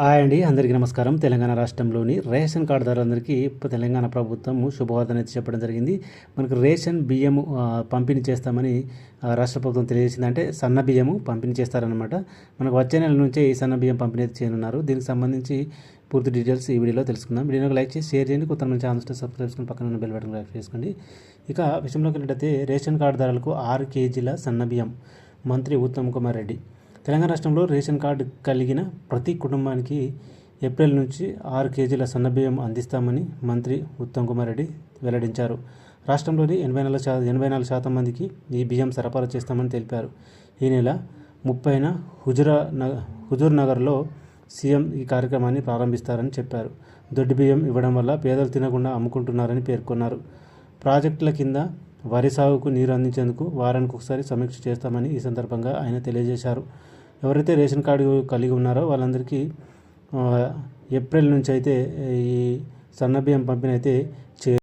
Hi అండి అందరికీ నమస్కారం. తెలంగాణ రాష్ట్రంలోని రేషన్ కార్డుదారులందరికీ ఇప్పుడు తెలంగాణ ప్రభుత్వం శుభవార్తను అయితే చెప్పడం జరిగింది. మనకు రేషన్ బియ్యము పంపిణీ చేస్తామని రాష్ట్ర ప్రభుత్వం తెలియజేసింది అంటే సన్న బియ్యము పంపిణీ చేస్తారనమాట మనకు వచ్చే నెల నుంచే ఈ సన్న బియ్యం పంపిణీ అయితే చేయనున్నారు. దీనికి సంబంధించి పూర్తి డీటెయిల్స్ ఈ వీడియోలో తెలుసుకుందాం. వీడియోకి లైక్ చేసి షేర్ చేయండి. కొత్త మంచి ఛానల్స్ సబ్స్క్రైబ్ చేసుకుని పక్కన ఉన్న బెల్ బటన్ క్లిక్ చేసుకోండి. ఇక విషయంలోకి వెళ్ళినట్టయితే రేషన్ కార్డుదారులకు ఆరు కేజీల సన్న బియ్యం మంత్రి ఉత్తమ్ కుమార్ రెడ్డి. తెలంగాణ రాష్ట్రంలో రేషన్ కార్డు కలిగిన ప్రతి కుటుంబానికి ఏప్రిల్ నుంచి ఆరు కేజీల సన్నబియ్యం అందిస్తామని మంత్రి ఉత్తమ్ కుమార్ రెడ్డి వెల్లడించారు. రాష్ట్రంలోని ఎనభై నాలుగు శా ఎనభై నాలుగు శాతం మందికి ఈ బియ్యం సరఫరా చేస్తామని తెలిపారు. ఈ నెల ముప్పైన హుజురా నగ హుజూర్ నగర్లో సీఎం ఈ కార్యక్రమాన్ని ప్రారంభిస్తారని చెప్పారు. దొడ్డి బియ్యం ఇవ్వడం వల్ల పేదలు తినకుండా అమ్ముకుంటున్నారని పేర్కొన్నారు. ప్రాజెక్టుల కింద వరి సాగుకు నీరు అందించేందుకు వారానికి ఒకసారి సమీక్ష చేస్తామని ఈ సందర్భంగా ఆయన తెలియజేశారు. ఎవరైతే రేషన్ కార్డు కలిగి ఉన్నారో వాళ్ళందరికీ ఏప్రిల్ నుంచి అయితే ఈ సన్నబియ్యం పంపిణీ అయితే చే